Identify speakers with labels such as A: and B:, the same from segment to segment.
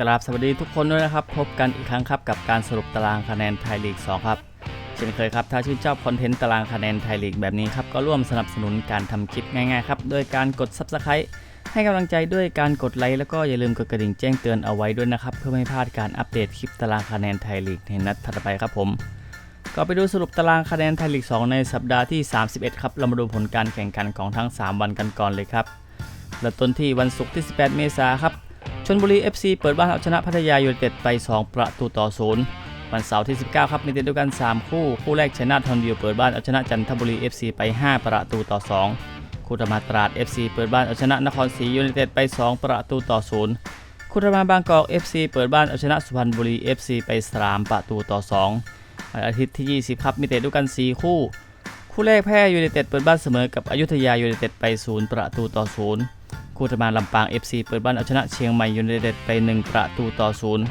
A: กราบสวัสดีทุกคนด้วยนะครับ พบกันอีกครั้งครับกับการสรุปตารางคะแนนไทยลีก 2 ครับเช่นเคยครับถ้าชื่นชอบคอนเทนต์ตารางคะแนนไทยลีกแบบนี้ครับก็ร่วมสนับสนุนการทำคลิปง่ายๆครับด้วยการกด Subscribe ให้กำลังใจด้วยการกดไลค์แล้วก็อย่าลืมกดกระดิ่งแจ้งเตือนเอาไว้ด้วยนะครับเพื่อไม่พลาดการอัปเดตคลิปตารางคะแนนไทยลีกในนัดถัดไปครับผมก็ไปดูสรุปตารางคะแนนไทยลีก 2 ในสัปดาห์ที่ 31 ครับเรามาดูผลการแข่งขันของทั้ง 3 วันกันก่อนเลยครับเริ่มต้นที่วันศุกร์ที่ 18 เมษายนครับ ชลบุรี FC เปิดบ้านเอาชนะพัทยายูไนเต็ดไป 2 ประตูต่อศูนย์วันเสาร์ที่ 19 ครับมีเตะด้วยกัน 3 คู่ คู่แรกชนะทอนวิวเปิดบ้านเอาชนะจันทบุรี FC ไป 5 ประตูต่อ 2 คู่ธรรมาตราด FC เปิดบ้านเอาชนะนครศรียูไนเต็ดไป 2 ประตูต่อศูนย์คู่ธรรมาบางกอก FC เปิดบ้านเอาชนะสุพรรณบุรี FC ไป 3 ประตูต่อ 2 วันอาทิตย์ที่ 20 ครับมีเตะด้วยกัน 4 คู่ คู่แรกแพ้ยูไนเต็ดเปิดบ้านเสมอกับอยุธยายูไนเต็ดไป 0 ประตูต่อ 0 คู่ธรรมาลำปาง FC เปิดบ้านเอาชนะเชียงใหม่ยูไนเต็ดไป 1 ประตูต่อ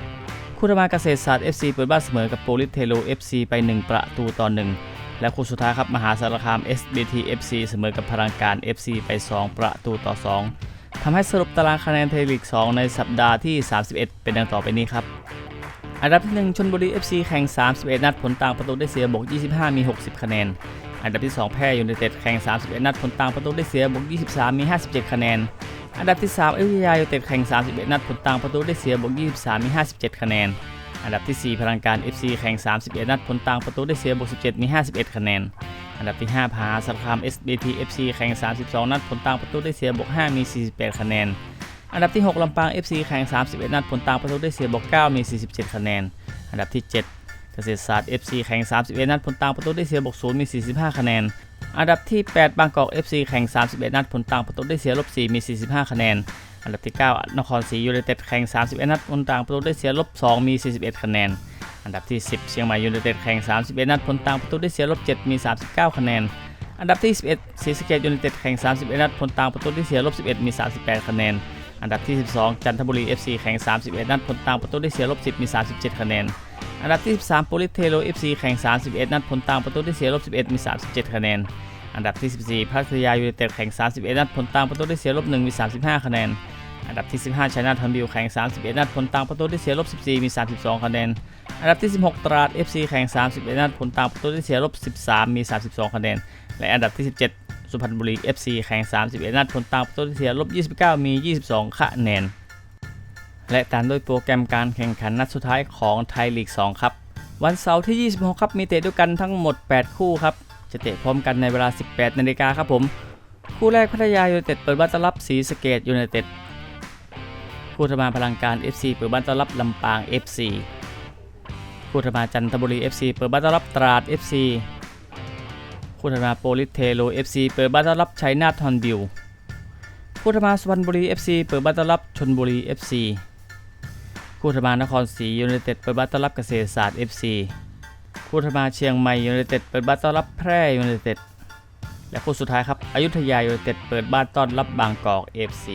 A: 0คู่ธรรมาเกษตรศาสตร์ FC เปิดบ้านเสมอกับโปลิสเทโล FC ไป 1 ประตูต่อ1และคู่สุดท้ายครับมหาสารคาม SBT FC เสมอกับพลังการ FC ไป 2 ประตูต่อ 2ทำให้สรุปตารางคะแนนไทยลีก 2 ในสัปดาห์ที่ 31 เป็นดังต่อไปนี้ครับ อันดับที่ 1ชนบุรี FC แข่ง 31 นัดผลต่างประตูได้เสียบวก25 มี 60 คะแนน อันดับที่ 2 แพ้ยูไนเต็ดแข่ง 31 นัดผลต่างประตูได้เสียบวก23 มี 57 คะแนน อันดับที่ 3อยุธยายูเต็ดแข่ง 31 นัดผลต่างประตูได้เสียบวก 23 มี 57 คะแนน อันดับที่ 4 พลังการ FC แข่ง 31 นัดผลต่างประตูได้เสียบวก 17 มี 51 คะแนน อันดับที่ 5 พาสารคาม SBT FC แข่ง 32 นัดผลต่างประตูได้เสียบวก 5 มี 48 คะแนน อันดับที่ 6 ลำปาง FC แข่ง 31 นัดผลต่างประตูได้เสียบวก 9 มี 47 คะแนน อันดับที่ 7เกษตรศาสตร์ FC แข่ง 31 นัดผลต่างประตูได้เสียบวก 0 มี 45 คะแนน อันดับที่ 8 บางกอก FC แข่ง 31 นัดผลต่างประตูได้เสียลบ 4 มี 45 คะแนน อันดับที่ 9 นครศรียูไนเต็ดแข่ง 31 นัดผลต่างประตูได้เสียลบ 2 มี 41 คะแนน อันดับที่ 10 เชียงใหม่ยูไนเต็ดแข่ง 31 นัดผลต่างประตูได้เสียลบ 7 มี 39 คะแนน อันดับที่ 11ศรีสะเกษยูไนเต็ดแข่ง 31 นัดผลต่างประตูได้เสียลบ 11 มี 38 คะแนน อันดับที่ 12 จันทบุรี FC แข่ง 31 นัดผลต่างประตูได้เสียลบ 10 มี 37 คะแนน อันดับที่ 13โปลิสเทโล FC แข่ง 31 นัดผลต่างประตูได้เสียลบ 11 มี 37 คะแนน อันดับที่ 14พัทยายูไนเต็ดแข่ง 31 นัดผลต่างประตูได้เสียลบ 1 มี 35 คะแนน อันดับที่ 15ชัยนาทอนบิวแข่ง 31 นัดผลต่างประตูได้เสียลบ 14 มี 32 คะแนน อันดับที่ 16 ตราด FC แข่ง 31 นัดผลต่างประตูได้เสียลบ 13 มี 32 คะแนน และอันดับที่ 17 สุพรรณบุรี FC แข่ง 31 นัดผลต่างประตูได้เสียลบ 29 มี 22 คะแนน และตามด้วยโปรแกรมการแข่งขันนัดสุดท้ายของไทยลีก 2 ครับ วันเสาร์ที่ 26 ครับ มีเตะด้วยกันทั้งหมด 8 คู่ครับ จะเตะพร้อมกันในเวลา 18 นาฬิกาครับผม คู่แรกพัทยายูไนเต็ดเปิดบ้านต้อนรับศรีสเกดยูไนเต็ด คู่ธมาพลังการ FC เปิดบ้านต้อนรับลำปาง FC คู่ธมาจันทบุรี FC เปิดบ้านต้อนรับตราด FC คู่ธมาโปลิสเทโล FC เปิดบ้านต้อนรับชัยนาทฮอนบิวคู่ธมาสุพรรณบุรี FC เปิดบ้านต้อนรับชนบุรี FC คู่ธมานครศรียูไนเต็ดเปิดบ้านต้อนรับเกษตรศาสตร์ FC คู่ธมาเชียงใหม่ยูไนเต็ดเปิดบ้านต้อนรับแพร่ยูไนเต็ดและคู่สุดท้ายครับอยุธยายูไนเต็ดเปิดบ้านต้อนรับบางกอก FC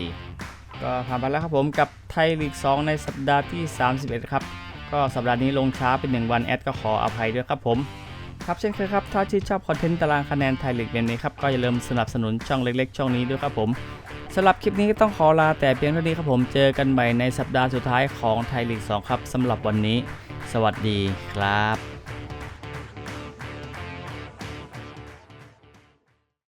A: ก็ผ่านไปแล้วครับผมกับไทยลีก 2 ในสัปดาห์ที่ 31 ครับก็สัปดาห์นี้ลงช้าเป็น1วันแอดก็ขออภัยด้วยครับผมครับเช่นเคยครับถ้าชื่นชอบคอนเทนต์ตารางคะแนนไทยลีกแบบนี้ครับก็อย่าลืมสนับสนุนช่องเล็กๆ ช่องนี้ด้วยครับผม สำหรับคลิปนี้ก็ต้องขอลาแต่เพียงเท่านี้ครับผมเจอกันใหม่ในสัปดาห์สุดท้ายของไทยลีก 2 ครับสำหรับวันนี้ สวัสดีครับ